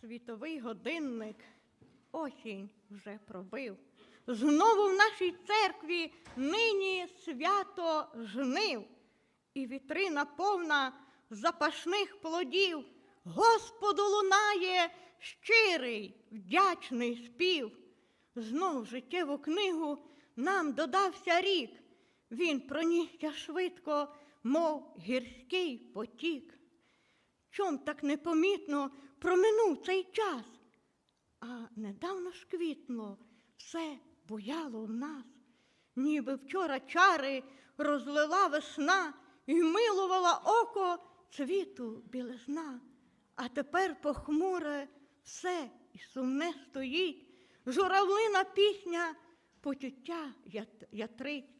Світовий годинник осінь вже пробив. Знову в нашій церкві нині свято жнив, і вітрина повна запашних плодів. Господу лунає щирий, вдячний спів. Знов життєву книгу нам додався рік. Він пронісся швидко, мов гірський потік. Чом так непомітно проминув цей час? А недавно ж квітно, все буяло в нас, ніби вчора чари розлила весна і милувала око цвіту білизна. А тепер похмуре все і сумне стоїть, журавлина пісня, почуття ятрить.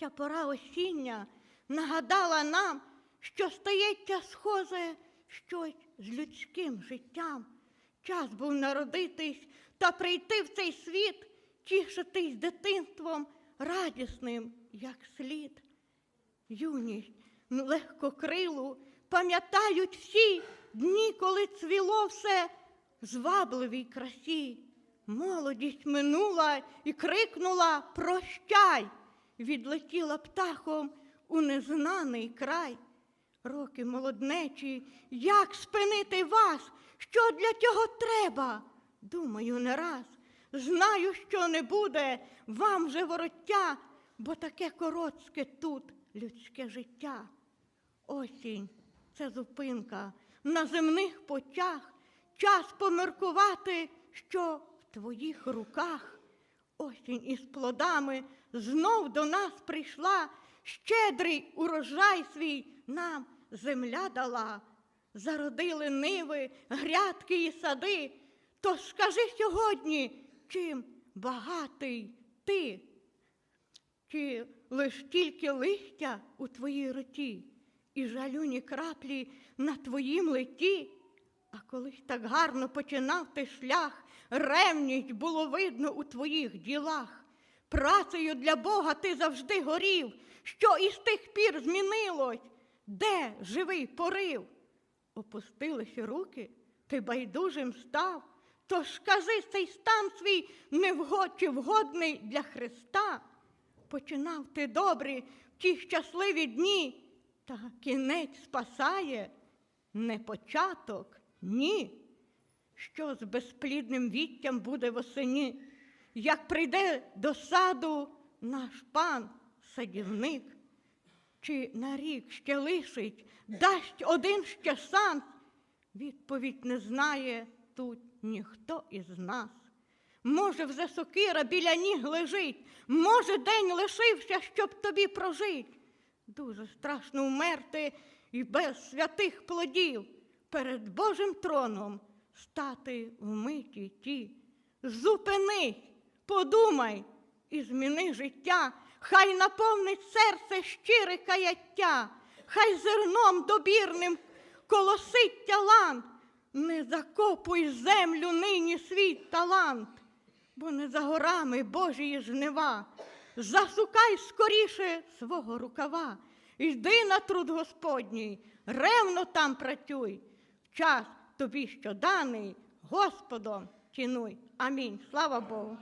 Ця пора осіння нагадала нам, що стається схоже щось з людським життям. Час був народитись та прийти в цей світ, тішитись дитинством радісним, як слід. Юність ну, легкокрилу пам'ятають всі дні, коли цвіло все звабливій красі. Молодість минула і крикнула Прощай! Відлетіла птахом у незнаний край. Роки молоднечі, як спинити вас? Що для цього треба? Думаю, не раз. Знаю, що не буде вам же вороття, бо таке коротке тут людське життя. Осінь це зупинка на земних путях, час поміркувати, що в твоїх руках. Осінь із плодами знов до нас прийшла, щедрий урожай свій нам земля дала. Зародили ниви, грядки і сади. То скажи сьогодні, чим багатий ти? Чи лиш тільки листя у твоїй роті, і жалюні краплі на твоїм леті? А колись так гарно починав ти шлях, ревність було видно у твоїх ділах. Працею для Бога ти завжди горів, що із тих пір змінилось, де живий порив? Опустилися руки, ти байдужим став, тож кажи цей стан свій невгод чи вгодний для Христа. Починав ти добрі в ті щасливі дні, та кінець спасає, не початок, ні. Що з безплідним віттям буде восені, як прийде до саду наш пан садівник, чи на рік ще лишить, дасть один ще шанс? Відповідь не знає тут ніхто із нас. Може, вже сокира біля ніг лежить, може, день лишився, щоб тобі прожить. Дуже страшно вмерти і без святих плодів перед Божим троном стати в миті ті. Зупинись, подумай і зміни життя, хай наповнить серце щире каяття, хай зерном добірним колосить талант, не закопуй землю нині свій талант, бо не за горами Божії жнива. Засукай скоріше свого рукава, йди на труд Господній, ревно там працюй. Час тобі що даний, Господом цінуй. Амінь. Слава Богу.